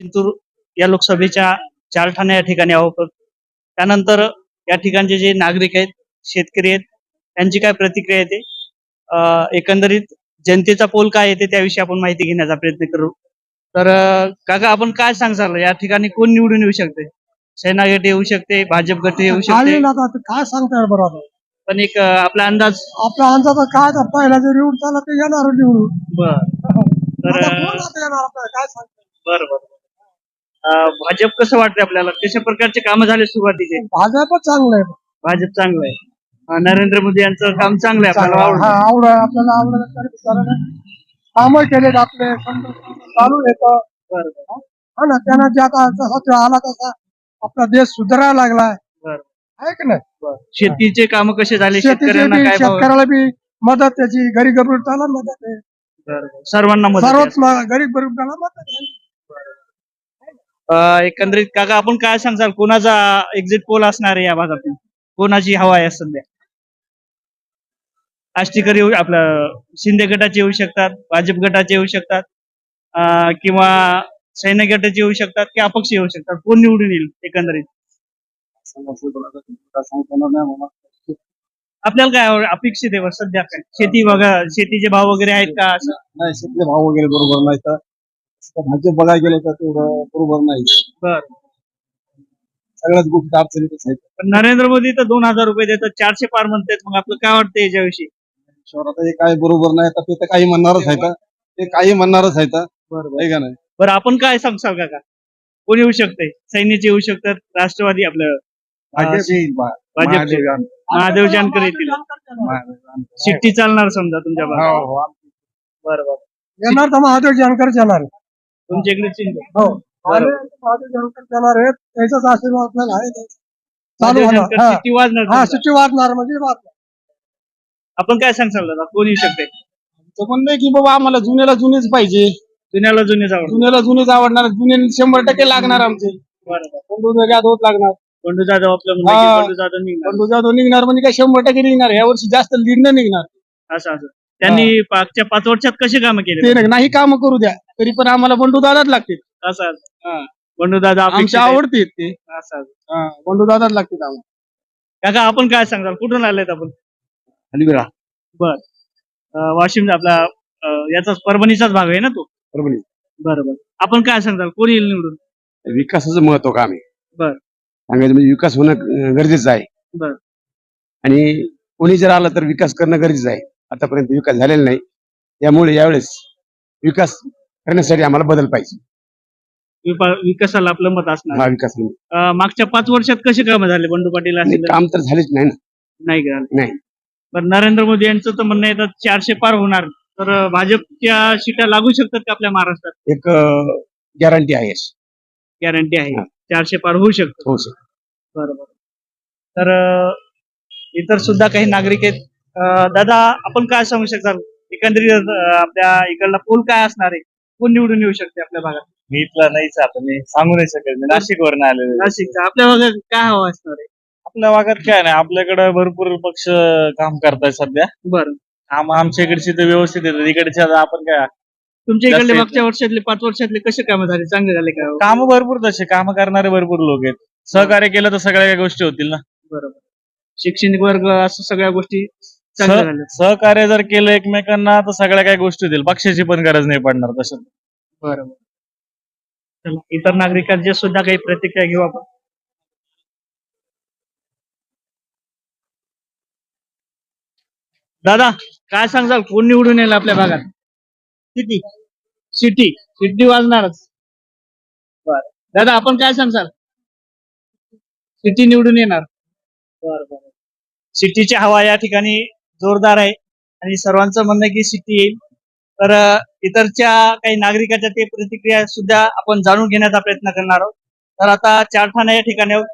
जिंतूर या लोकसभेच्या चार ठाणे या ठिकाणी आहोत. त्यानंतर या ठिकाणचे जे नागरिक आहेत शेतकरी आहेत त्यांची काय प्रतिक्रिया येते? एकंदरीत जनतेचा पोल काय येते त्याविषयी आपण माहिती घेण्याचा प्रयत्न करू. तर काका आपण काय सांगसाल? या ठिकाणी कोण निवडून येऊ शकते? सेना गट येऊ शकते भाजप गट येऊ शकते. ते काय सांगता बरोबर पण एक आपला अंदाज आपल्या अंदाज काय पहिला जर निवडून झाला तर येणार निवडून. बर. तर काय सांगता? बर बर. भाजप कसं वाटतं आपल्याला? कशा प्रकारचे कामं झाले सुरुवातीचे? भाजपच चांगलं आहे भाजप चांगलं आहे अं, नरेंद्र मोदी यांचं काम चांगलं आहे आपल्याला. हा आवडतं आवड आपल्याला काम केलेत आपले चालू येत बरं बरं. हा ना त्यांना जे आता जसा तो आला तसा आपला देश सुधारायला लागलाय. बरं. आहे की नाही? शेतीचे काम कसे झाले? शेतीची शेतकऱ्यांना बी काय भाव? शेतकऱ्याला बी मदत त्याची गरीब गरीबाला मदत आहे. बरं, बरं. सर्वांना मदत आहे. सर्वच म- गरीब गरीबाला मदत आहे. एकंदरीत काका आपण काय सांगाल कोणाचा एक्झिट पोल असणार आहे या भागातून? कोणाची हवा आहे सध्या? आष्टीकर येऊ आपलं शिंदे गटाचे येऊ शकतात भाजप गटाचे येऊ शकतात किंवा सैन्य गटाचे येऊ शकतात की अपक्ष येऊ शकतात? कोण निवडून येईल एकंदरीत? आपल्याला काय अपेक्षित आहे सध्या? काय शेती बघा शेतीचे भाव वगैरे आहेत का? शेतीचे नाही भाव वगैरे बरोबर नाही तर भाजप बघायला गेलं तर तेवढं बरोबर नाही. बर. सगळ्याच गोष्टी अडचणीतच आहेत. पण नरेंद्र मोदी तर दोन हजार रुपये देतात चारशे पार म्हणतात. मग आपलं काय वाटतं याच्याविषयी? शहरात हे काय बरोबर नाही तर ते तर काही म्हणणारच आहे ते काही म्हणणारच आहे बरोबर आहे का नाही? बरं आपण काय सांगसाल काका? कोण येऊ शकते सैन्याचे येऊ शकतात राष्ट्रवादी आपलं भाजप येईल बा- भाजपचे महादेव जानकर. महादेव जानकर येतील. महादेव. शिट्टी चालणार समजा तुमच्या हो, हो. बरं बरं. येणार तर महादेव जानकर येणार. आहे. तुमच्या इकडे हो. महादेव जानकर आहेत. त्याचाच आशीर्वाद आपल्याला आहे. चालू होणार. हा. वाजणार हा. सुट्टी वाजणार म्हणजे वाजणार. आपण काय सांगसाल दादा? कोण येऊ शकते? तर म्हणलंय की बाबा आम्हाला जुन्याला जुनेच पाहिजे. जुन्याला जुने जाऊन जुन्याला जुनेच आवडणार. जुने शंभर टक्के लागणार आमचे. बरोबर बंडू जाधव लागणार. बंडू जाधव आपलं हा. बंडू जाधव निघणार. बंडू जाधव निघणार म्हणजे काय शंभर टक्के निघणार. या वर्षी जास्त लीड न निघणार. असं असं. त्यांनी मागच्या पाच वर्षात कशी कामं केली? ते नाही- नाही काम करू द्या. तरी पण आम्हाला बंडू दादाच लागतील. असं. बंडू दादा आमच्या आवडते ते. असं. बंडू दादाच लागतील आम्हाला. काका आपण काय सांगताल कुठून आलेत आपण? अलिवेळा बर. अं, वाशिम आपला अं, याचाच परभणीचाच भाग आहे ना तो? परभणी. बरोबर आपण काय सांगताल कोण येईल निवडून? विकासाचं महत्त्व काम आहे बर. सांगायचं म्हणजे विकास होणं अं, गरजेचं आहे. बर. आणि कोणी जर आलं तर विकास करणं गरजेचं आहे. आतापर्यंत विकास झालेला नाही. त्यामुळे यावेळेस विकास करण्यासाठी आम्हाला बदल पाहिजे. विपा- विकासाला आपलं मत असणार. हा विकास. अं, मागच्या पाच वर्षात कसे काम झाले? बंडू पाटील आणि असतील काम तर झालेच नाही ना. नाही नाही. पण नरेंद्र मोदी यांचं तर म्हणणं येतात चारशे पार होणार. तर अं, भाजपच्या सीटा लागू शकतात का आपल्या महाराष्ट्रात? एक गॅरंटी आहे. गॅरंटी आहे. हा. चारशे पार होऊ शकतो. हो सर बरोबर तर अं, इतर सुद्धा काही नागरिक आहेत दादा आपण काय सांगू शकता? एकंदरीत आपल्या इकडला पोल काय असणार आहे? कोण निवडून येऊ शकते आपल्या भागात? मी इथला नाहीच आता मी सांगू नाही शकत. मी नाशिक वरून आलेलो आहे. नाशिकचा. आपल्या भागात काय हवं असणार आहे? आपल्या भागात काय नाही. आपल्याकडे भरपूर पक्ष काम करताय सध्या. बरं. आम आमच्या इकडची तर व्यवस्थित येतात. इकडच्या आता आपण काय? तुमच्या इकडले मागच्या वर्षातले पाच वर्षातले कसे काम झाले? चांगले झाले का? काम भरपूर तसे. काम करणारे भरपूर लोक आहेत. सहकार्य केलं तर सगळ्या गोष्टी होतील ना. बरोबर. शैक्षणिक वर्ग असं सगळ्या गोष्टी सह- सहकार्य जर केलं एकमेकांना तर सगळ्या काही गोष्टी होतील पक्षाची पण गरज नाही पडणार तसं. बरोबर. चला इतर नागरिकांचे सुद्धा काही प्रतिक्रिया घेऊ आपण? दादा काय सांगाल कोण निवडून येईल आपल्या भागात? सिटी. सिटी. सिटी वाजणारच. बर. दादा आपण काय सांगसाल सिटी निवडून येणार. बर बर. सिटीची हवा या ठिकाणी जोरदार आहे. आणि सर्वांचं म्हणणं की सिटी येईल. तर इतरच्या काही नागरिकांच्या ते प्रतिक्रिया सुद्धा आपण जाणून घेण्याचा प्रयत्न करणार आहोत. तर आता चारठाणा या ठिकाणी आहोत.